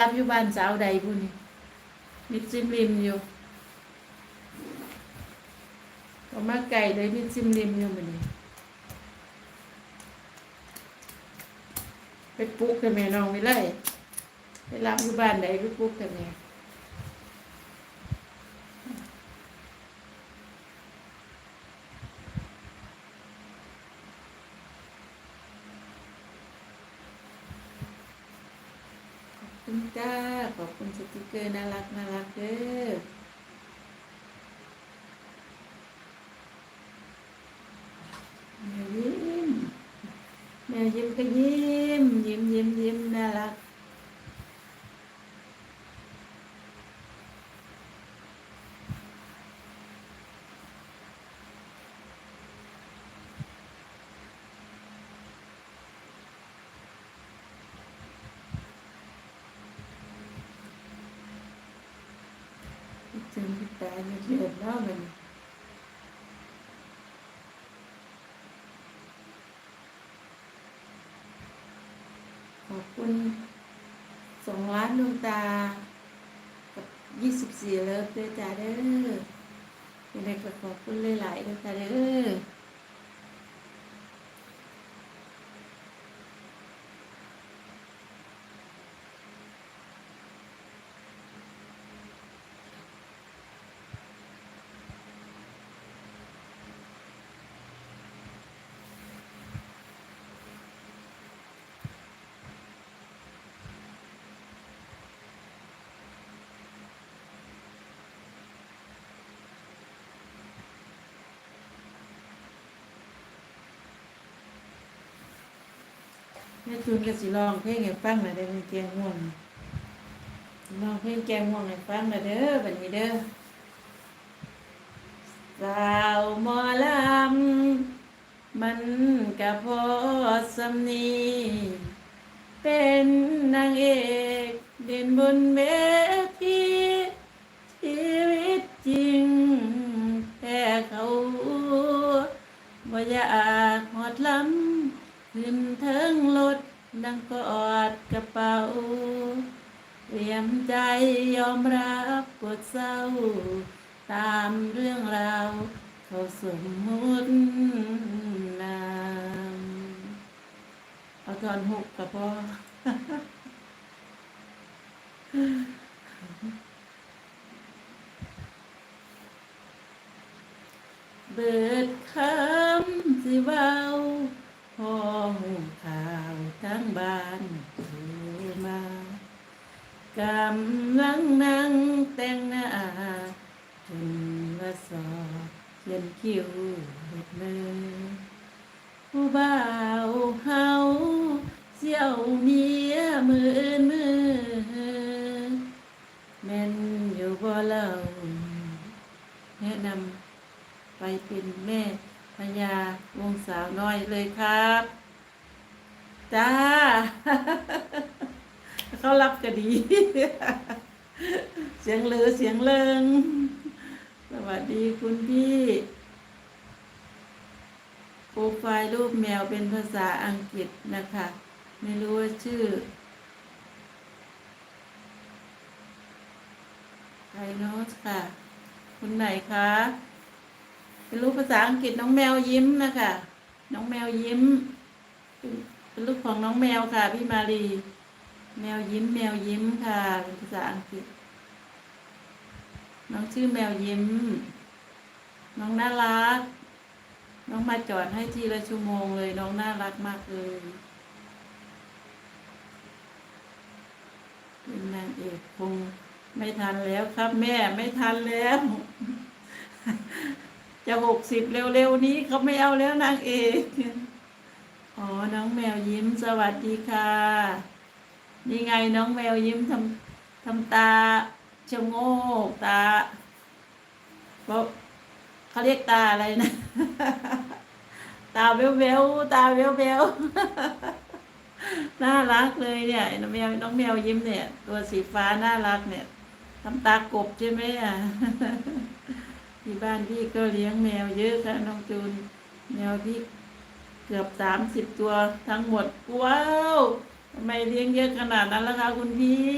รับอยู่บ้านสาวใดพุ่นนี่มิดซิมริมอยู่ก็มาไก่เลยมิดซิมริมอยู่มันนี่ไปปลุกกันแม่น้องไปเลยไปรับอยู่บ้านใดไปปลุกกันแม่ คุณจ้า ขอบคุณสติกเกอร์น่ารักน่ารักเด้อแม่ยิ้มแม่ยิ้มก็ยิ้ม ยิ้มยิ้มยิ้มน่ารัก จนพี่ตายไม่เห็นแล้วมันขอบคุณสองล้านดวงตา กับยี่สิบสี่เลิฟด้วยจ้าเด้อยังไงก็ขอบคุณหลายๆด้วยจ้าเด้อ แม่ทุนก็สิร้องเพลงให้ฟังหน่อยได้ไหมแกงม่วงร้องเพลงแกงม่วงให้ฟังหน่อยเด้อบัดนี้เด้อสาวหมอลำมันก็พอสำนีเป็นนางเอกเด่นบนเวทีชีวิตจริงแค่เขาบ่อยากหอดลำ ขึ้นเทิงรถดังกอดกระเป๋าเตรียมใจยอมรับกดเศร้า ตามเรื่องราวเขาสมมุตินามเอาตอนหกกับพ่อเบิดคำสิว้า พอหูข่าวทั้ง บ้านโทรมากำลังนั่งแต่งหน้าจนว่าสอบเขียนคิวเฮ็ดมือผู้บ่าวเฮาเสี่ยวเมียมืออื่นมือแม่นอยู่บ่เล่าแนะนำไปเป็นแม่พญาวงสาวน้อยเลยครับ จ้า เขารับก็ดี เสียงเลือเสียงเลิง สวัสดีคุณพี่โปรไฟล์รูปแมวเป็นภาษาอังกฤษนะคะ ไม่รู้ว่าชื่อ ไทโนสค่ะ คุณไหนคะเป็นรูปภาษาอังกฤษน้องแมวยิ้มนะคะ น้องแมวยิ้ม เป็นเป็นรูปของน้องแมวค่ะ พี่มารีแมวยิ้ม แมวยิ้มค่ะเป็นภาษาอังกฤษ น้องชื่อแมวยิ้ม น้องน่ารัก น้องมาจอดให้ทีละชั่วโมงเลย น้องน่ารักมากเลยเป็นนางเอกคงไม่ทันแล้วครับแม่ไม่ทันแล้ว จะหกสิบเร็วๆนี้เขาไม่เอาแล้วนางเอก อ๋อ น้องแมวยิ้มสวัสดีค่ะ นี่ไงน้องแมวยิ้มทำทำตาชะโงกตาเพราะเขาเรียกตาอะไรนะ ตาเบลเบลๆตาเบลเบลๆน่ารักเลยเนี่ยน้องแมวน้องแมวยิ้มเนี่ย ตัวสีฟ้าน่ารักเนี่ยทำตากบใช่ไหมอะที่บ้านพี่ก็เลี้ยงแมวเยอะค่ะน้องจูนแมวพี่ กือบสามสิบตัวทั้งหมดว้าวทำไมเลี้ยงเยอะขนาดนั้นล่ะคะคุณพี่